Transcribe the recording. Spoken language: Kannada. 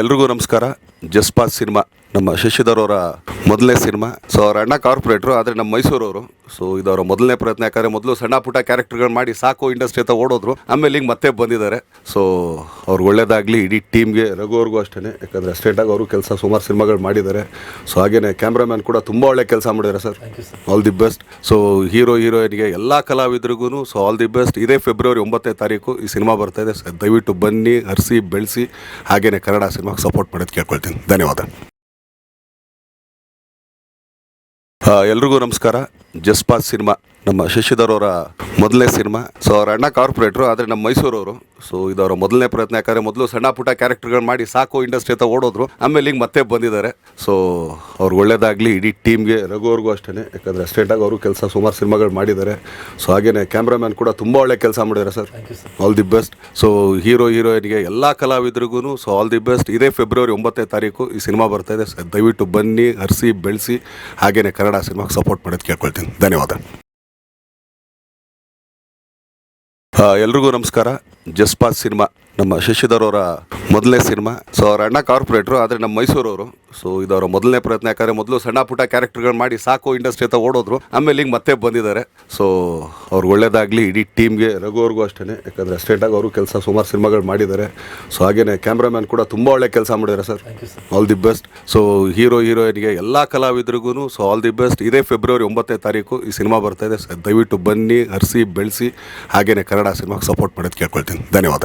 ಎಲ್ರಿಗೂ ನಮಸ್ಕಾರ. ಜಸ್ಪಾತ್ ಸಿನಿಮಾ. ನಮ್ಮ ಶಶಿಧರ್ ಅವರ ಮೊದಲನೇ ಸಿನಿಮಾ. ಸೊ ಅವ್ರ ಅಣ್ಣ ಕಾರ್ಪೊರೇಟ್ರು ಆದರೆ ನಮ್ಮ ಮೈಸೂರವರು. ಸೊ ಇದು ಅವರ ಮೊದಲನೇ ಪ್ರಯತ್ನ ಯಾಕಂದರೆ ಮೊದಲು ಸಣ್ಣ ಪುಟ್ಟ ಕ್ಯಾರೆಕ್ಟರ್ಗಳು ಮಾಡಿ ಸಾಕು ಇಂಡಸ್ಟ್ರಿ ಅಂತ ಓಡೋದ್ರು. ಆಮೇಲೆ ಹಿಂಗೆ ಮತ್ತೆ ಬಂದಿದ್ದಾರೆ. ಸೊ ಅವ್ರಿಗೆ ಒಳ್ಳೇದಾಗಲಿ ಇಡೀ ಟೀಮ್ಗೆ ರಘು ಅವ್ರಿಗೂ ಅಷ್ಟೇ ಯಾಕಂದರೆ ಸ್ಟೇಟಾಗಿ ಅವರು ಕೆಲಸ ಸುಮಾರು ಸಿನಿಮಾಗಳು ಮಾಡಿದ್ದಾರೆ. ಸೊ ಹಾಗೆಯೇ ಕ್ಯಾಮ್ರಾಮ್ಯಾನ್ ಕೂಡ ತುಂಬ ಒಳ್ಳೆ ಕೆಲಸ ಮಾಡಿದ್ದಾರೆ sir. All the best so hero ಹೀರೋಯಿನ್ಗೆ ಎಲ್ಲ ಕಲಾವಿದರಿಗೂ ಸೊ ಆಲ್ ದಿ ಬೆಸ್ಟ್ ಇದೇ ಫೆಬ್ರವರಿ ಒಂಬತ್ತನೇ ತಾರೀಕು ಈ ಸಿನಿಮಾ ಬರ್ತಾ ಇದೆ. ಸರ್ ದಯವಿಟ್ಟು ಬನ್ನಿ ಹರಿಸಿ ಬೆಳೆಸಿ. ಹಾಗೆಯೇ ಕನ್ನಡ ಸಿನಿಮಾಗೆ ಸಪೋರ್ಟ್ ಮಾಡೋದು ಕೇಳ್ಕೊಳ್ತೀನಿ. ಧನ್ಯವಾದ. ಎಲ್ರಿಗೂ ನಮಸ್ಕಾರ. ಜಸ್ಪಾತ್ ಸಿನಿಮಾ. ನಮ್ಮ ಶಶಿಧರ್ ಅವರ ಮೊದಲನೇ ಸಿನಿಮಾ. ಸೊ ಅವ್ರ ಅಣ್ಣ ಕಾರ್ಪೊರೇಟ್ರು ಆದರೆ ನಮ್ಮ ಮೈಸೂರವರು. ಸೊ ಇದು ಅವರ ಮೊದಲನೇ ಪ್ರಯತ್ನ ಯಾಕಂದರೆ ಮೊದಲು ಸಣ್ಣ ಪುಟ್ಟ ಕ್ಯಾರೆಕ್ಟರ್ಗಳು ಮಾಡಿ ಸಾಕು ಇಂಡಸ್ಟ್ರಿ ಅಂತ ಓಡೋದ್ರು. ಆಮೇಲೆ ಹಿಂಗೆ ಮತ್ತೆ ಬಂದಿದ್ದಾರೆ. ಸೊ ಅವ್ರಿಗೆ ಒಳ್ಳೇದಾಗಲಿ ಇಡೀ ಟೀಮ್ಗೆ ರಘು ಅವ್ರಿಗೂ ಅಷ್ಟೇ ಯಾಕಂದರೆ ಅಸ್ಟೇಟಾಗಿ ಅವರು ಕೆಲಸ ಸುಮಾರು ಸಿನಿಮಾಗಳು ಮಾಡಿದ್ದಾರೆ. ಸೊ ಹಾಗೆಯೇ ಕ್ಯಾಮ್ರಾಮ್ಯಾನ್ ಕೂಡ ತುಂಬ ಒಳ್ಳೆ ಕೆಲಸ ಮಾಡಿದ್ದಾರೆ sir. All the best so hero ಹೀರೋಯಿನ್ಗೆ ಎಲ್ಲ ಕಲಾವಿದರಿಗೂ ಸೊ ಆಲ್ ದಿ ಬೆಸ್ಟ್ ಇದೇ ಫೆಬ್ರವರಿ ಒಂಬತ್ತನೇ ತಾರೀಕು ಈ ಸಿನಿಮಾ ಬರ್ತಾ ಇದೆ. ಸರ್ ದಯವಿಟ್ಟು ಬನ್ನಿ ಹರಿಸಿ ಬೆಳೆಸಿ. ಹಾಗೆಯೇ ಕನ್ನಡ ಸಿನಿಮಾಗೆ ಸಪೋರ್ಟ್ ಮಾಡೋದು ಕೇಳ್ಕೊಳ್ತೀನಿ. ಧನ್ಯವಾದ. ಎಲ್ರಿಗೂ ನಮಸ್ಕಾರ. ಜಸ್ಪಾತ್ ಸಿನಿಮಾ ನಮ್ಮ ಶಶಿಧರ್ ಅವರ ಮೊದಲನೇ ಸಿನಿಮಾ. ಸೊ ಅವ್ರ ಅಣ್ಣ ಕಾರ್ಪೊರೇಟ್ರು ಆದರೆ ನಮ್ಮ ಮೈಸೂರವರು. ಸೊ ಇದು ಅವರ ಮೊದಲನೇ ಪ್ರಯತ್ನ ಯಾಕಂದರೆ ಮೊದಲು ಸಣ್ಣ ಪುಟ್ಟ ಕ್ಯಾರೆಕ್ಟರ್ಗಳು ಮಾಡಿ ಸಾಕು ಇಂಡಸ್ಟ್ರಿ ಅಂತ ಓಡೋದ್ರು. ಆಮೇಲೆ ಹಿಂಗೆ ಮತ್ತೆ ಬಂದಿದ್ದಾರೆ. ಸೊ ಅವ್ರಿಗೆ ಒಳ್ಳೇದಾಗಲಿ ಇಡೀ ಟೀಮ್ಗೆ ರಘು ಅವ್ರಿಗೂ ಅಷ್ಟೇ ಯಾಕಂದರೆ ಅಸ್ಟೇಟಾಗಿ ಅವರು ಕೆಲಸ ಸುಮಾರು ಸಿನಿಮಾಗಳು ಮಾಡಿದ್ದಾರೆ. ಸೊ ಹಾಗೆಯೇ ಕ್ಯಾಮ್ರಾಮ್ಯಾನ್ ಕೂಡ ತುಂಬ ಒಳ್ಳೆ ಕೆಲಸ ಮಾಡಿದ್ದಾರೆ sir. All the best so hero ಹೀರೋಯಿನ್ಗೆ ಎಲ್ಲ ಕಲಾವಿದರಿಗೂ ಸೊ ಆಲ್ ದಿ ಬೆಸ್ಟ್ ಇದೇ ಫೆಬ್ರವರಿ ಒಂಬತ್ತನೇ ತಾರೀಕು ಈ ಸಿನಿಮಾ ಬರ್ತಾ ಇದೆ. ಸರ್ ದಯವಿಟ್ಟು ಬನ್ನಿ ಹರಿಸಿ ಬೆಳೆಸಿ. ಹಾಗೆಯೇ ಕನ್ನಡ ಸಿನಿಮಾಗೆ ಸಪೋರ್ಟ್ ಮಾಡೋದು ಕೇಳ್ಕೊಳ್ತೀನಿ. ಧನ್ಯವಾದ.